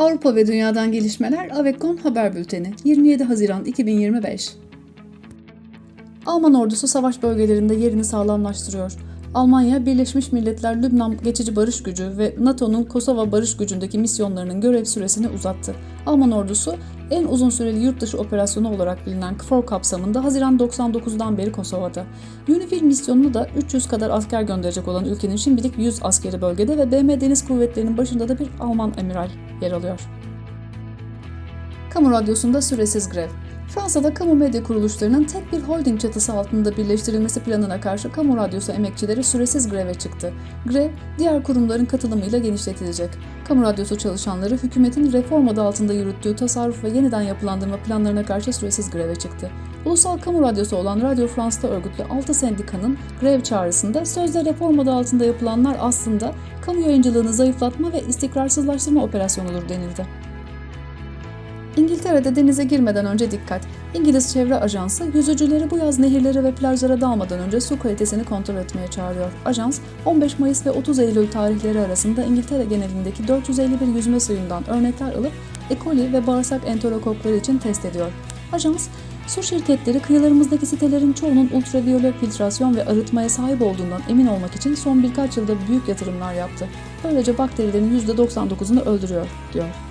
Avrupa ve Dünya'dan gelişmeler Avekon Haber Bülteni 27 Haziran 2025 Alman ordusu savaş bölgelerinde yerini sağlamlaştırıyor. Almanya, Birleşmiş Milletler Lübnan Geçici Barış Gücü ve NATO'nun Kosova Barış Gücü'ndeki misyonlarının görev süresini uzattı. Alman ordusu en uzun süreli yurt dışı operasyonu olarak bilinen KFOR kapsamında Haziran 99'dan beri Kosova'da. UNIFIL misyonunu da 300 kadar asker gönderecek olan ülkenin şimdilik 100 askeri bölgede ve BM Deniz Kuvvetleri'nin başında da bir Alman amiral yer alıyor. Kamu Radyosu'nda süresiz grev. Fransa'da kamu medya kuruluşlarının tek bir holding çatısı altında birleştirilmesi planına karşı kamu radyosu emekçileri süresiz greve çıktı. Grev, diğer kurumların katılımıyla genişletilecek. Kamu radyosu çalışanları hükümetin reform adı altında yürüttüğü tasarruf ve yeniden yapılandırma planlarına karşı süresiz greve çıktı. Ulusal kamu radyosu olan Radio France'da örgütlü 6 sendikanın grev çağrısında sözde reform adı altında yapılanlar aslında kamu yayıncılığını zayıflatma ve istikrarsızlaştırma operasyonudur denildi. İngiltere'de denize girmeden önce dikkat. İngiliz Çevre Ajansı yüzücüleri bu yaz nehirlere ve plajlara dalmadan önce su kalitesini kontrol etmeye çağırıyor. Ajans 15 Mayıs ve 30 Eylül tarihleri arasında İngiltere genelindeki 451 yüzme suyundan örnekler alıp E. coli ve bağırsak enterokokları için test ediyor. Ajans, su şirketleri kıyılarımızdaki sitelerin çoğunun ultraviyole filtrasyon ve arıtmaya sahip olduğundan emin olmak için son birkaç yılda büyük yatırımlar yaptı. Böylece bakterilerin %99'unu öldürüyor, diyor.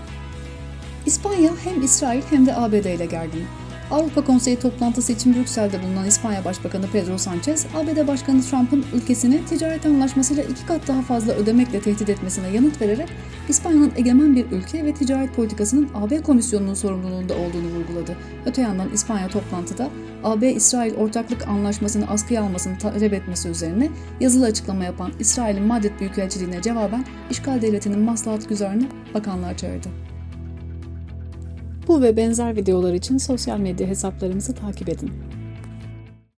İspanya hem İsrail hem de ABD ile gergin. Avrupa Konseyi toplantısı için Brüksel'de bulunan İspanya Başbakanı Pedro Sanchez, ABD Başkanı Trump'ın ülkesini ticaret anlaşmasıyla iki kat daha fazla ödemekle tehdit etmesine yanıt vererek İspanya'nın egemen bir ülke ve ticaret politikasının AB Komisyonu'nun sorumluluğunda olduğunu vurguladı. Öte yandan İspanya toplantıda AB-İsrail ortaklık anlaşmasını askıya almasını talep etmesi üzerine yazılı açıklama yapan İsrail'in Madrid Büyükelçiliğine cevaben işgal devletinin maslahat güzarını bakanlığa çağırdı. Bu ve benzer videolar için sosyal medya hesaplarımızı takip edin.